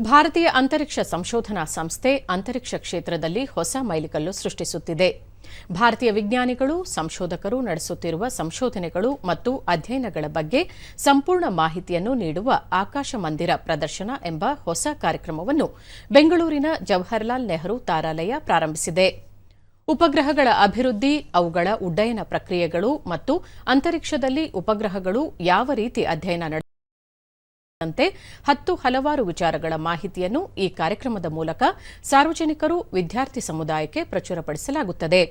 ಭಾರತೀಯ ಅಂತರಿಕ್ಷ ಸಂಶೋಧನಾ ಸಂಸ್ಥೆ ಅಂತರಿಕ್ಷ ಕ್ಷೇತ್ರದಲ್ಲಿ ಹೊಸ ಮೈಲಿಕಲ್ಲು ಸೃಷ್ಟಿಸುತ್ತಿದೆ. ಭಾರತೀಯ ವಿಜ್ಞಾನಿಗಳು, ಸಂಶೋಧಕರು ನಡೆಸುತ್ತಿರುವ ಸಂಶೋಧನೆಗಳು ಮತ್ತು ಅಧ್ಯಯನಗಳ ಬಗ್ಗೆ ಸಂಪೂರ್ಣ ಮಾಹಿತಿಯನ್ನು ನೀಡುವ ಆಕಾಶ ಮಂದಿರ ಪ್ರದರ್ಶನ ಎಂಬ ಹೊಸ ಕಾರ್ಯಕ್ರಮವನ್ನು ಬೆಂಗಳೂರಿನ ಜವಾಹರಲಾಲ್ ನೆಹರು ತಾರಾಲಯ ಪ್ರಾರಂಭಿಸಿದೆ. ಉಪಗ್ರಹಗಳ ಅಭಿವೃದ್ಧಿ, ಅವುಗಳ ಉಡ್ಡಯನ ಪ್ರಕ್ರಿಯೆಗಳು ಮತ್ತು ಅಂತರಿಕ್ಷದಲ್ಲಿ ಉಪಗ್ರಹಗಳು ಯಾವ ರೀತಿ ಅಧ್ಯಯನ ಸೇರಿದಂತೆ ಹತ್ತು ಹಲವಾರು ವಿಚಾರಗಳ ಮಾಹಿತಿಯನ್ನು ಈ ಕಾರ್ಯಕ್ರಮದ ಮೂಲಕ ಸಾರ್ವಜನಿಕರು ವಿದ್ಯಾರ್ಥಿ ಸಮುದಾಯಕ್ಕೆ ಪ್ರಚುರಪಡಿಸಲಾಗುತ್ತದೆ.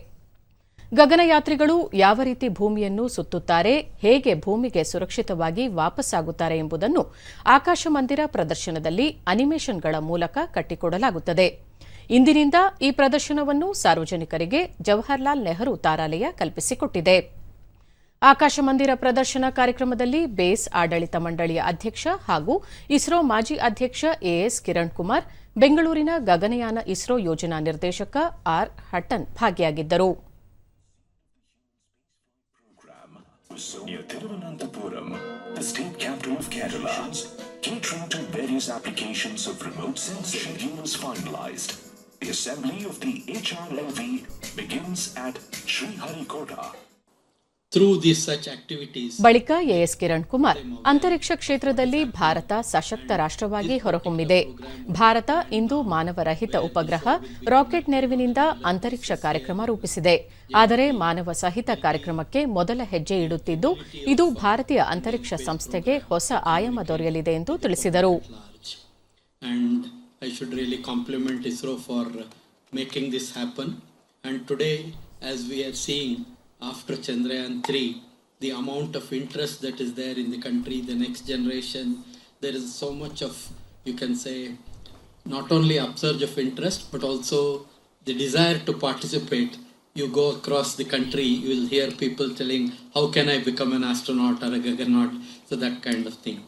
ಗಗನಯಾತ್ರಿಗಳು ಯಾವ ರೀತಿ ಭೂಮಿಯನ್ನು ಸುತ್ತುತ್ತಾರೆ, ಹೇಗೆ ಭೂಮಿಗೆ ಸುರಕ್ಷಿತವಾಗಿ ವಾಪಸ್ಸಾಗುತ್ತಾರೆ ಎಂಬುದನ್ನು ಆಕಾಶ ಮಂದಿರ ಪ್ರದರ್ಶನದಲ್ಲಿ ಅನಿಮೇಷನ್ಗಳ ಮೂಲಕ ಕಟ್ಟಿಕೊಡಲಾಗುತ್ತದೆ. ಇಂದಿನಿಂದ ಈ ಪ್ರದರ್ಶನವನ್ನು ಸಾರ್ವಜನಿಕರಿಗೆ ಜವಾಹರ್ಲಾಲ್ ನೆಹರು ತಾರಾಲಯ ಕಲ್ಪಿಸಿಕೊಟ್ಟಿದೆ. ಆಕಾಶ ಮಂದಿರ ಪ್ರದರ್ಶನ ಕಾರ್ಯಕ್ರಮದಲ್ಲಿ ಬೇಸ್ ಆಡಳಿತ ಮಂಡಳಿಯ ಅಧ್ಯಕ್ಷ ಹಾಗೂ ಇಸ್ರೋ ಮಾಜಿ ಅಧ್ಯಕ್ಷ ಎಎಸ್ ಕಿರಣ್ ಕುಮಾರ್ ಬೆಂಗಳೂರಿನ ಗಗನಯಾನ ಇಸ್ರೋ ಯೋಜನಾ ನಿರ್ದೇಶಕ ಆರ್ ಹಟ್ಟನ್ ಭಾಗಿಯಾಗಿದ್ದರು. ಬಳಿಕ ಎಎಸ್ ಕಿರಣ್ ಕುಮಾರ್ ಅಂತರಿಕ್ಷ ಕ್ಷೇತ್ರದಲ್ಲಿ ಭಾರತ ಸಶಕ್ತ ರಾಷ್ಟ್ರವಾಗಿ ಹೊರಹೊಮ್ಮಿದೆ. ಭಾರತ ಇಂದು ಮಾನವರಹಿತ ಉಪಗ್ರಹ ರಾಕೆಟ್ ನೆರವಿನಿಂದ ಅಂತರಿಕ್ಷ ಕಾರ್ಯಕ್ರಮ ರೂಪಿಸಿದೆ. ಆದರೆ ಮಾನವ ಸಹಿತ ಕಾರ್ಯಕ್ರಮಕ್ಕೆ ಮೊದಲ ಹೆಜ್ಜೆ ಇಡುತ್ತಿದ್ದು ಇದು ಭಾರತೀಯ ಅಂತರಿಕ್ಷ ಸಂಸ್ಥೆಗೆ ಹೊಸ ಆಯಾಮ ದೊರೆಯಲಿದೆ ಎಂದು ತಿಳಿಸಿದರು. Large and i after chandrayaan 3 the amount of interest that is there in the country the next generation there is so much of you can say not only upsurge of interest but also the desire to participate. You go across the country you will hear people telling how can i become an astronaut or a gaggernaut so that kind of thing